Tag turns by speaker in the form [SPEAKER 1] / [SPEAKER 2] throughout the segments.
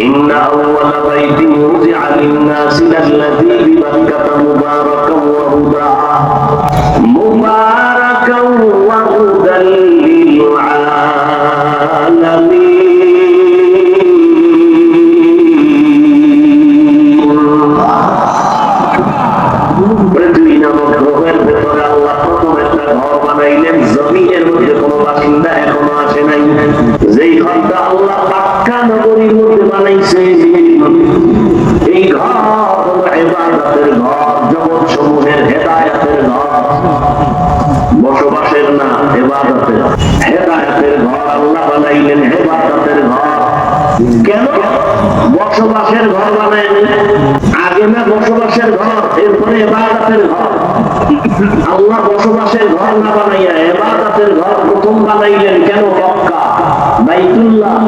[SPEAKER 1] إن أول بيت وضع للناس للذي ببكة ঘর বানায়নি আগে না বসবাসের ঘর, এরপরে এবাদাতের আল্লাহ বসবাসের ঘর না বানাইয়া এবাদাতের ঘর প্রথম বানাইলেন কেন মক্কা? বাইতুল্লাহ।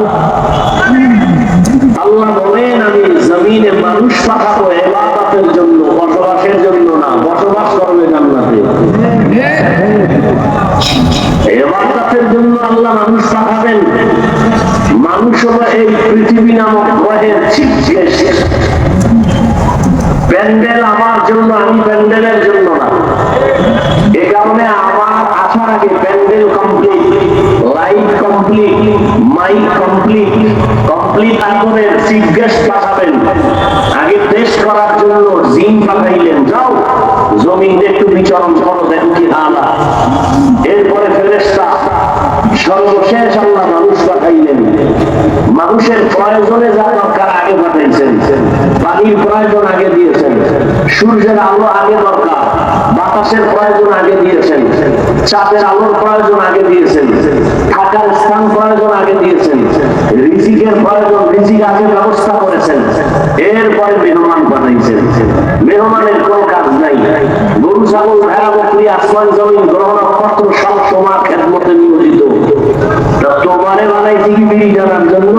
[SPEAKER 1] আল্লাহ বলেন, আমি জমিনে মানুষ পাঠাবো এবাদাতের জন্য, বসবাসের জন্য না, বসবাস করবে জান্নাতে। প্যান্ডেল আমার জন্য, আমি প্যান্ডেলের জন্য না। এ কারণে আমার আসার আগে pandal complete light complete mike complete complete করে চিফ পাঠাবেন। আগে টেস্ট করার জন্য জিম পাঠাইলেন। যাও জমিন একটু বিচরণ করো, দেখো কি হালা এরপরে ফেরেস্তা সর্বশেষ আল্লাহ মানুষ পাঠাইলেন। মানুষের প্রয়োজনে যা দরকার আগে পাঠাইছেন। পানির প্রয়োজন আগে দিয়েছেন। সূর্যের আলো আগে দরকার, বাতাসের প্রয়োজন আগে দিয়েছেন, চাঁদের আলোর প্রয়োজন আগে দিয়েছেন থাকার স্থান প্রয়োজন আগে দিয়েছেন, রিজিকের প্রয়োজন, রিজিক আগে ব্যবস্থা করেছেন। এরপরে মেহমান পাঠাইছেন মেহমানের কোনো কাজ নাই। গরু, ছাগল, ভেড়া, বকরি, আসমান, জমিন গ্রহ নক্ষত্র সব তোমার খেদমতে নিয়োজিত। তোমারে বানাইছি কি বিড়ি জানার জন্য?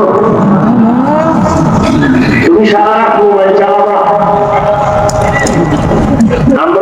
[SPEAKER 1] তুমি সারা রাত মোবাইল চালাবা আমরা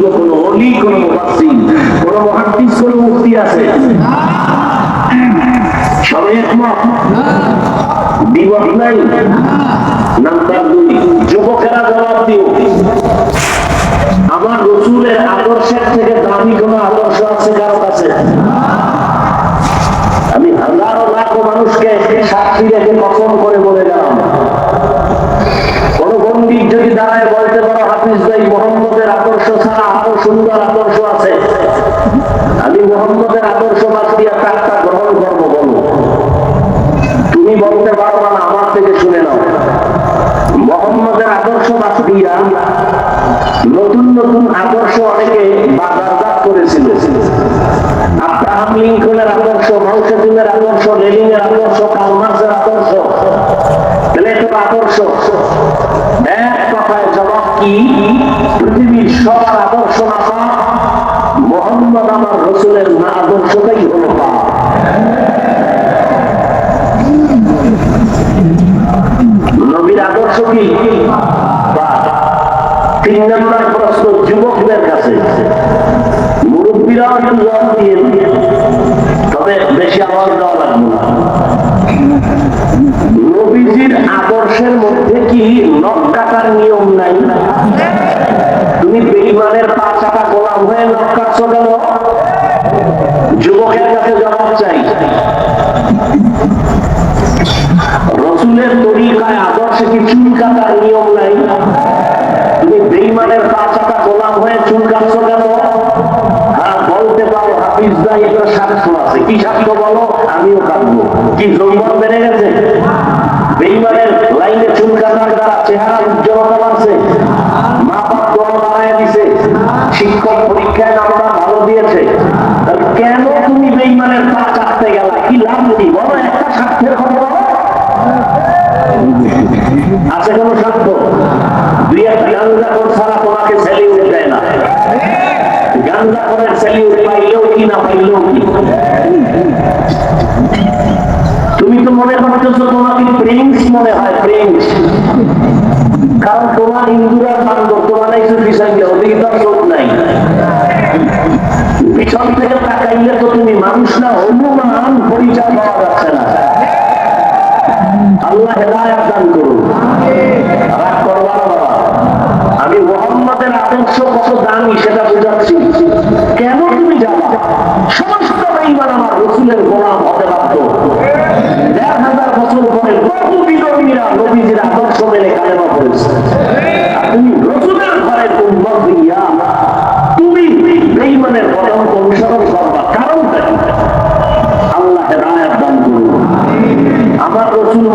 [SPEAKER 1] বুজুর্গ কোনো অলি, কোনো মুফাসসির, কোনো মুহাদ্দিস কোনো মুফতি আছে। সবাই একমত? বিবাদ নাই। নাম্বার দুই, যুবকেরা জবাব দিও। আমার রসুলের আদর্শের থেকে দামি কোন আরও সুন্দর আদর্শ আছে। আমি মোহাম্মদের আদর্শ বাদ দিয়া তারটা গ্রহণ করব বলো। তুমি বলতে পারবা না, আমার থেকে শুনে নাও। মোহাম্মদের আদর্শ বাদ দিয়া নতুন নতুন আদর্শ অনেকে বাজারজাত করেছিল। আব্রাহাম লিঙ্কনের আদর্শ মাউসেদিনের আদর্শ, লেনিনের আদর্শ, কালমার্সের আদর্শ তাহলে আদর্শ। এক কথায় জবাব কি? সবার আদর্শ না পাক, মোহাম্মদ আমার রসুলের না আদর্শটাই হলো পাক। নবীর আদর্শ কি? তিন নম্বর প্রশ্ন যুবকদের কাছে। মুরব্বীরাও একটু দিয়ে তবে বেশি আওয়াজ দেওয়া লাগবে না। নবীজির আদর্শের মধ্যে কি নখ কাটার নিয়ম নাই? তুমি বেইমানের পা চাকা গোলাম হয়ে কাটছ কেন? যুবকের কাছে জবাব চাই। রসুলের তরিকায়, আদর্শে কি চুল কাটার নিয়ম নাই? তুমি বেইমানের পা চাকা গোলাম হয়ে চুল কাটছ কেন? হ্যাঁ বলতে পারো, হাফিজ ভাই এগুলো সাক্ষ্য আছে। কি সাক্ষ্য বলো? আমিও কাটবো কি জন্ম বেড়ে গেছে? বেইমানের লাইনে চুল কাটার দ্বারা চেহারা উজ্জ্বলতা বাড়ছে? মা বাপ দোয়া বাড়ায় দিছে। শিক্ষক পরীক্ষায় নামটা ভালো দিয়েছে। কেন তুমি বেইমানের পা চাটতে গেলা? কি লাভ কি বলো, একটা স্বার্থের কথা আছে কোনো স্বার্থ? দুই একটা গাঞ্জা কর ছাড়া তোমাকে স্যালিউট দেয় না। গাঞ্জা করের স্যালিউট পাইলেও কি না পাইলেও কি? তুমি তো মনে করতেছো তোমাকে প্রিন্স মনে হয়, প্রিন্স। কারণ তোমার হিন্দুরা বান্ধব তোমার ওদিকে তো চোখ নাই। পিছন থেকে তাকাইলে তো তুমি মানুষ না, হনুমান পরিচয় পাওয়া যাচ্ছে না। দান সেটা বোঝাচ্ছি। কেন তুমি যাবা? সমস্ত আমার রসুলের গোলাম হতে বাধ্য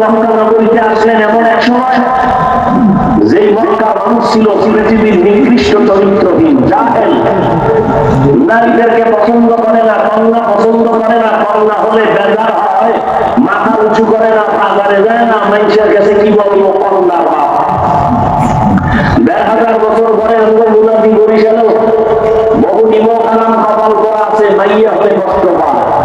[SPEAKER 1] রসুল মক্কা আসলেন এমন এক সময় যেই মক্কা মানুষ ছিল পৃথিবীর নিকৃষ্ট চরিত্রহীন, জাহেল। নারীদেরকে পছন্দ করে না কন্যা পছন্দ করে না কন্যা হলে বেজার হয়, মাথা উঁচু করে না বাজারে যায় না, মানুষের কাছে কি বলব কন্যার বাপ। দেড় হাজার বছর পরে আমরা বরিশালেও বহু নাম কপাল করা আছে, মাইয়া হলে কষ্ট পায়।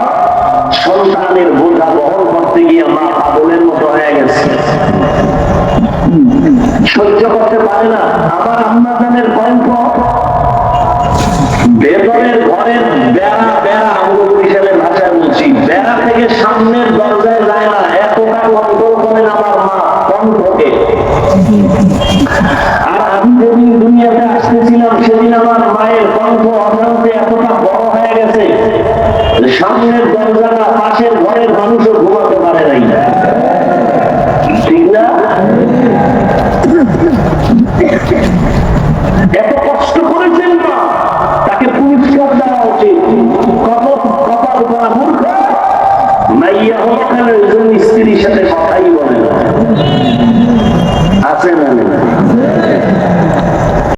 [SPEAKER 1] সন্তানের বোঝা বহন করতে গিয়ে মা পাগলের মতো হয়ে গেছে। সহ্য করতে পারে না। আবার আমরা জানের ভেতরের এত